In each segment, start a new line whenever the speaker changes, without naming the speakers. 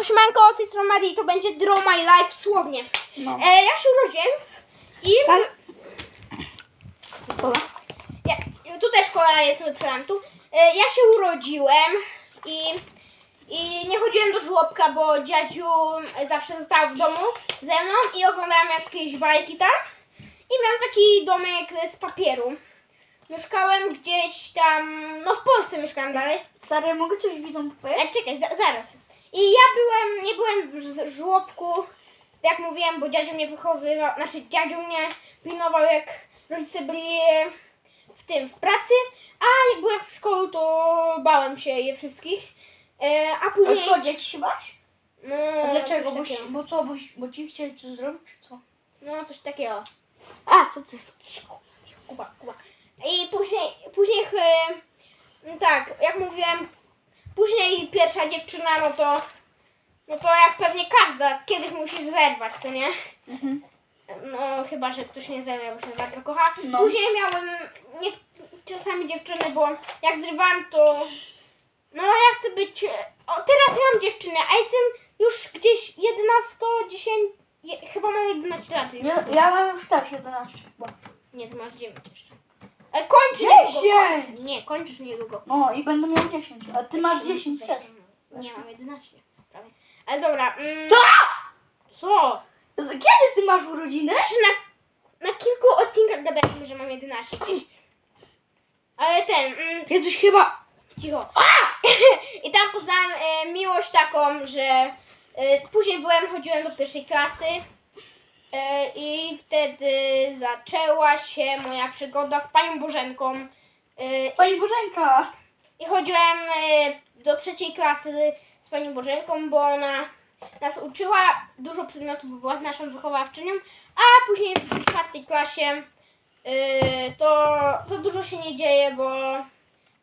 Yo, siemanko, z tej strony Madi, to będzie Draw My Life słownie.
No.
E, ja się urodziłem i...
Tak? Kola?
Ja, tu też kola jest, wyprzedam tu. E, ja się urodziłem i, i nie chodziłem do żłobka, bo dziadziu zawsze został w domu ze mną i oglądałem jakieś bajki tam. I miałem taki domek z papieru. Mieszkałem gdzieś tam, no w Polsce mieszkałem dalej.
Stary, mogę coś widzą
E,
powiedzieć?
czekaj, za, zaraz. I ja byłem, nie byłem w żłobku, jak mówiłem, bo dziadziu mnie wychowywał, znaczy dziadziu mnie pilnował, jak rodzice byli e, w tym, w pracy, a jak byłem w szkole, to bałem się je wszystkich. E, a
A
później...
co, dzieci się baś?
No,
A dlaczego?
Coś
Bo, bo co, bo, bo ci chcieli coś zrobić, czy co?
No, coś takiego.
A, co ty?
Kuba, Kuba. I później, później, e, no tak, jak mówiłem, później pierwsza dziewczyna, no to, no to jak pewnie każda, kiedyś musisz zerwać, co nie?
Mhm.
No, chyba, że ktoś nie zerwie, bo się bardzo kocha.
No.
Później miałem nie, czasami dziewczyny, bo jak zrywam, to no ja chcę być, o teraz mam dziewczynę, a jestem już gdzieś 11, 10, je, chyba mam 11 lat.
Ja, ja mam już też 11 chyba.
Nie, ty masz 9 jeszcze. E, kończysz niedługo.
10!
Nie, kończysz niedługo.
No i będę miał 10, a ty masz 10 też.
Nie, mam 11 prawie. Ale dobra. Mm,
Co?
Co?
Kiedy ty masz urodziny?
Na, na kilku odcinkach gadaliśmy, że mam 11 gdzieś. Ale ten, mm,
Jesteś chyba...
cicho. I tam poznałem e, miłość taką, że e, później byłem, chodziłem do pierwszej klasy. E, I wtedy zaczęła się moja przygoda z Panią Bożenką. E,
Pani Bożenka!
I chodziłem e, do trzeciej klasy z Panią Bożenką, bo ona nas uczyła, dużo przedmiotów była naszą wychowawczynią, a później w czwartej klasie to za dużo się nie dzieje, bo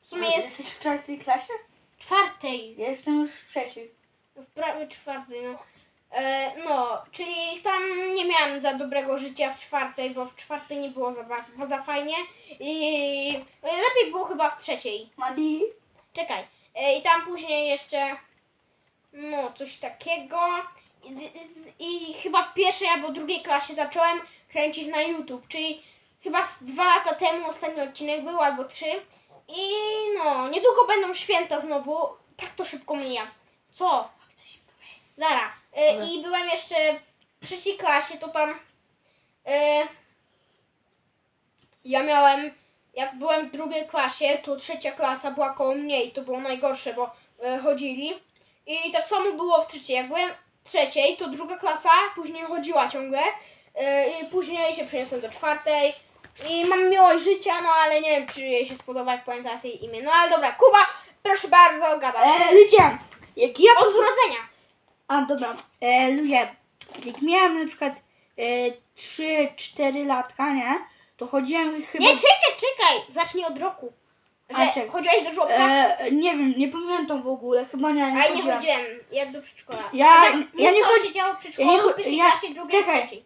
w sumie jest
Jesteś w czwartej klasie?
czwartej,
jestem już w trzeciej.
w prawie czwartej, no. E, no, czyli tam nie miałem za dobrego życia w czwartej, bo w czwartej nie było za, ba- za fajnie i lepiej było chyba w trzeciej.
Madi?
Czekaj. E, I tam później jeszcze no coś takiego. I, z- I chyba w pierwszej albo drugiej klasie zacząłem kręcić na YouTube, czyli chyba z dwa lata temu ostatni odcinek był albo trzy. I no, niedługo będą święta znowu. Tak to szybko mija. Co? Zara. E,
Dobra.
I byłem jeszcze w trzeciej klasie, to tam e, ja miałem, jak byłem w drugiej klasie, to trzecia klasa była koło mnie i to było najgorsze, bo e, chodzili. I tak samo było w trzeciej. Jak byłem w trzeciej, to druga klasa później chodziła ciągle. E, I później się przeniosłem do czwartej. I mam miłość życia, no ale nie wiem, czy jej się spodoba, jak pamiętam jej imię. No ale dobra, Kuba, proszę bardzo, gadaj.
E, ludzie, jak ja...
Od urodzenia.
A, dobra. E, ludzie, jak miałem na przykład e, 3-4 latka, nie? To chodziłem chyba...
Nie, czekaj, czekaj, zacznij od roku.
A,
Że
czekaj.
chodziłeś do żłobka?
E, nie wiem, nie pamiętam w ogóle, chyba nie, nie
A ja nie
chodziłem.
chodziłem, ja do przedszkola.
Ja-
A tak,
ja
mów,
nie chodzi-
się działo w przedszkolu,
ja nie cho-
pierwszej
ja-
klasie, drugiej,
czekaj.
trzeciej.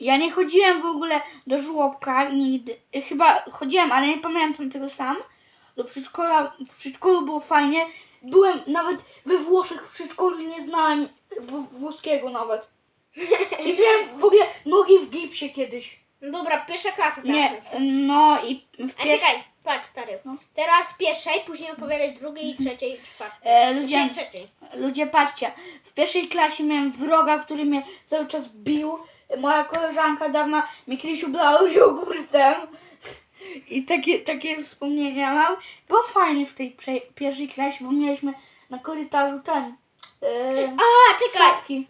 Ja nie chodziłem w ogóle do żłobka nigdy. Chyba chodziłem, ale nie pamiętam tego sam. Do przedszkola, w przedszkolu było fajnie. Byłem nawet we Włoszech w przedszkolu i nie znałem w- włoskiego nawet. I miałem w ogóle nogi w gipsie kiedyś.
No dobra, pierwsza klasa teraz.
Nie, no i w
A
pier...
czekaj, patrz stary.
No.
Teraz pierwszej, później opowiadać drugiej, trzeciej i czwartej.
e, ludzie,
trzeciej.
ludzie, patrzcie. W pierwszej klasie miałem wroga, który mnie cały czas bił. Moja koleżanka dawna mi kiedyś ublała jogurtem. I takie, takie wspomnienia mam. Było fajnie w tej pierwszej klasie, bo mieliśmy na korytarzu ten. Yy,
A, czekaj.
szafki.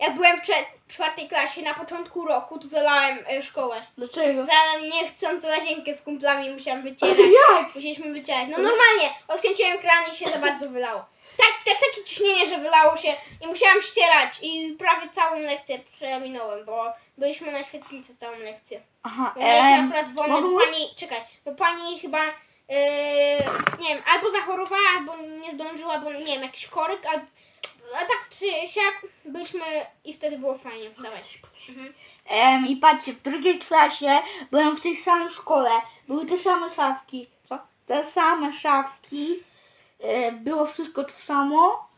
Jak byłem w cze- czwartej klasie na początku roku, to zalałem e, szkołę.
Dlaczego?
Zalałem niechcąc łazienkę z kumplami, musiałam wycierać.
Jak?
Musieliśmy wycierać. No normalnie, odkręciłem kran i się za bardzo wylało. Tak, tak, takie ciśnienie, że wylało się i musiałam ścierać i prawie całą lekcję przeminąłem, bo byliśmy na świetlicy całą lekcję.
Aha,
mieliśmy
em,
akurat wolne, bo pani, czekaj, bo pani chyba, yy, nie wiem, albo zachorowała, albo nie zdążyła, bo nie wiem, jakiś koryk, albo, a tak czy siak byliśmy i wtedy było fajnie. Dawaj. Mhm.
em, I patrzcie, w drugiej klasie byłem w tej samej szkole. Były te same szafki. Co? Te same szafki. E, było wszystko to samo.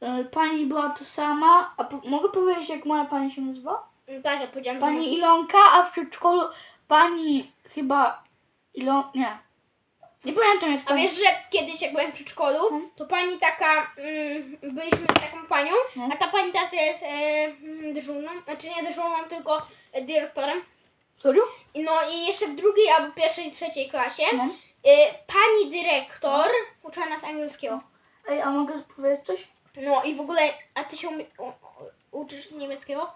e, pani była to sama. A po, mogę powiedzieć, jak moja pani się nazywa?
Mm, Tak, ja powiedziałam,
Pani. Ilonka, a w przedszkolu pani chyba Ilon... Nie. Nie pamiętam jak
A wiesz, że kiedyś jak byłem w przedszkolu,
Mhm.
to pani taka, mm, byliśmy z taką panią,
Mhm.
a ta pani teraz jest e, mm, dyżurną, znaczy nie dyżurną, tylko e, dyrektorem.
Serio?
I No i jeszcze w drugiej albo pierwszej, trzeciej klasie
No.
e, pani dyrektor uczyła nas angielskiego.
Ej, a mogę powiedzieć coś?
No i w ogóle, a ty się umie, u, u, uczysz niemieckiego?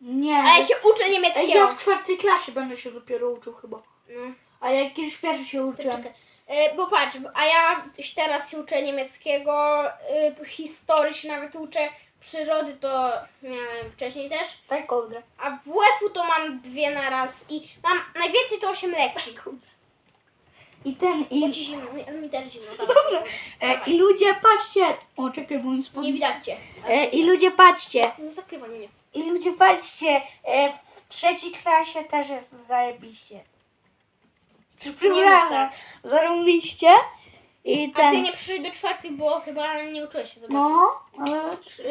Nie.
A ja się uczę
Ej, ja
niemieckiego.
w czwartej klasie będę się dopiero uczył chyba.
No.
A ja kiedyś w pierwszej się uczyłem.
Czekaj. E, Bo patrz, a ja teraz się uczę niemieckiego, e, historii się nawet uczę, przyrody to miałem wcześniej też,
Tak, kołdrę.
a w WF-u to mam dwie na raz i mam najwięcej to 8 lekcji.
I ten,
Bo
i...
ci zimno, mi, mi też zimno.
Dobra.
Dobra.
E, I ludzie, patrzcie. O, czekaj, bo mi
Nie
spodnie.
widać cię.
E, I ludzie, patrzcie.
Nie zakrywaj mnie.
I ludzie, patrzcie. E, w trzeciej klasie też jest zajebiście. Przepraszam.
tak.
Zarąbiście. I
A ty
ten...
nie przyszedłeś do czwartej, bo chyba nie uczyłeś się zobaczyć.
No, ale,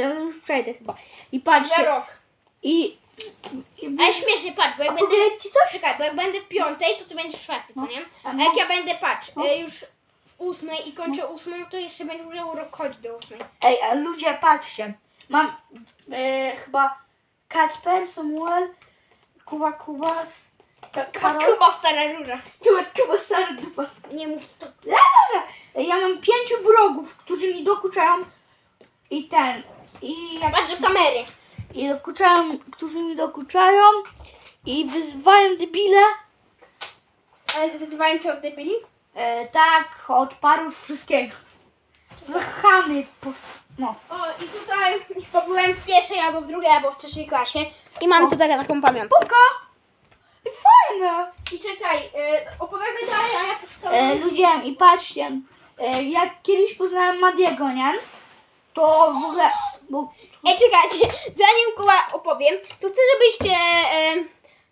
ale już przejdę chyba. I
Za
patrzcie.
rok.
I... i
Ale śmiesznie, patrz, bo jak
a
będę...
powiedzieć ci coś?
Czekaj, bo jak będę w piątej, to ty będziesz w czwartej, co
No.
nie?
A no.
jak ja będę, patrz,
No.
e, już w ósmej i kończę ósmą, to jeszcze będę musiał rok chodzić do ósmej.
Ej, a ludzie, patrzcie. Mam e, chyba Kacper, Samuel, Kuba, Kuba, Karol.
Kuba stara rura.
Kuba, Kuba, stary dupa.
Nie mów to.
Ej, Ja mam pięciu wrogów, którzy mi dokuczają. I ten. I jak
Patrz do kamery.
I dokuczają, którzy mi dokuczają. I wyzywają debile.
Ale wyzywałem cię od debili?
E, tak, od parów wszystkiego. Zachamy pos... No.
O, i tutaj chyba byłem w pierwszej, albo w drugiej, albo w trzeciej klasie. I mam
O.
tutaj taką pamiątkę.
Puka! I fajne!
I czekaj, e, opowiadaj dalej, a ja poszukam.
E, ludzie, i patrzcie, e, jak kiedyś poznałem Madiego, nie? To w ogóle, bo
Ej, czekajcie, zanim Kuba opowiem, to chcę, żebyście e,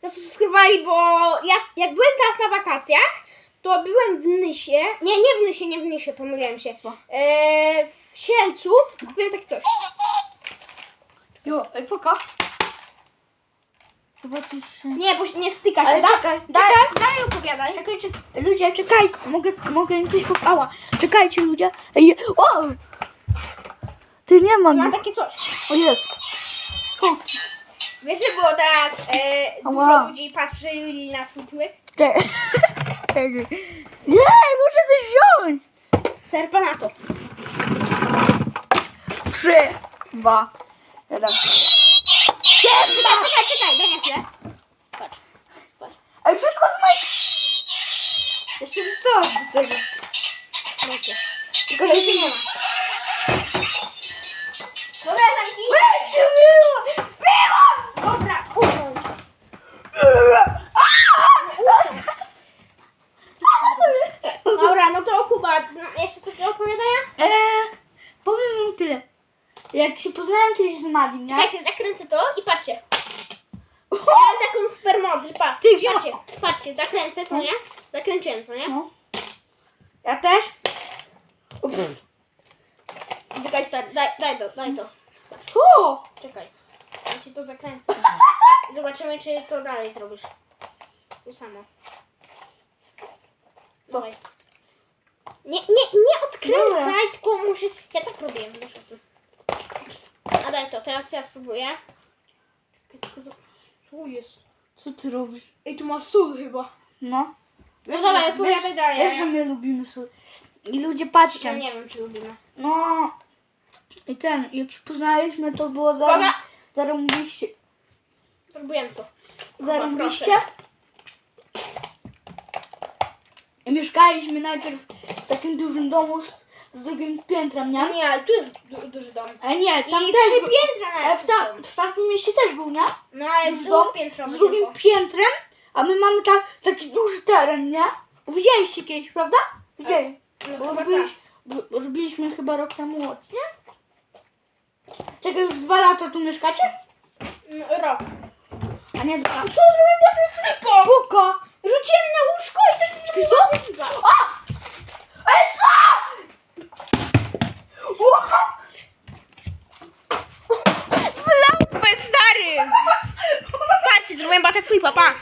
zasubskrybowali, bo ja, jak byłem teraz na wakacjach, to byłem w Nysie, nie, nie w Nysie, nie w Nysie, pomyliłem się, e, w Sielcu, kupiłem takie coś.
jo, ej, puka. Zobaczysz się.
Nie, bo nie styka się,
Ale
da?
czekaj,
Daj, daj opowiadaj.
Czekaj, czekaj, ludzie, czekaj, mogę, mogę im coś powiedzieć. Ała, czekajcie ludzie. Ej, o! Ty nie mam.
Mam takie coś.
O jest. O,
Wiesz, że było teraz e, dużo
Ała.
ludzi patrzyli na twój tyłek?
te. Nie, muszę coś wziąć.
Serpa na to.
Trzy, dwa, jeden.
Czekaj, czekaj, czekaj, daj na chwilę. Patrz, patrz.
Ale wszystko z moich... Jeszcze wystarczy do tego.
Wiecie.
Tylko że
nie ma. Dobra, zamknij.
Będzie było! Było!
Dobra, usiądź. Dobra, no to Kuba, no, jeszcze coś do opowiadania?
Eee, powiem mu tyle. Jak się poznałem Madim, nie?
Czekajcie, zakręcę to i patrzcie. Ja mam taką super moc, że.
Ty, gdzie
patrzcie, patrzcie, zakręcę, co nie? Zakręciłem, co nie?
No. Ja też?
Czekaj, stary, daj, daj to, daj to.
Tu!
Czekaj. Ja ci to zakręcę. Zobaczymy, czy to dalej zrobisz. To samo. Dawaj. Nie, nie, nie odkręcaj, tylko muszę... Ja tak robiłem, wiesz o tym. Daj to, teraz ja spróbuję. Czekaj, Co jest?
Co ty robisz?
Ej, tu ma sól chyba.
No.
No
że-
opowiadaj
wiesz,
dalej.
Wiesz,
ja-
że my lubimy sól. I ludzie
Ja
patrzcie.
nie wiem, czy lubimy.
No. I ten, jak się poznaliśmy, to było za...
Uwaga!
Zarąbiście.
Zrobiłem to.
Zarąbiście. I mieszkaliśmy najpierw w takim dużym domu z, drugim piętrem,
No
nie?
nie, ale tu jest du- duży dom.
Ale nie, tam
I
też
trzy
był.
piętra
Ale
nawet
w, ta,
są.
w tamtym mieście też był, nie?
No ale
duży dom
piętrowy
Z drugim
tylko.
piętrem, a my mamy ta, taki duży teren, nie? Widzieliście kiedyś, prawda? Widzieli.
No
Bo,
chyba
robiliś, bo, bo robiliśmy chyba rok temu, nie? Czekaj, już dwa lata tu mieszkacie?
tak. No, rok.
A nie dwa.
Co zrobiłem na tym flipo?
Buko!
Rzuciłem na łóżko i to się zrobiło
Co? A! Ej, co? Вилапи,
старий! Пальці, зробимо батерфліп, па-па!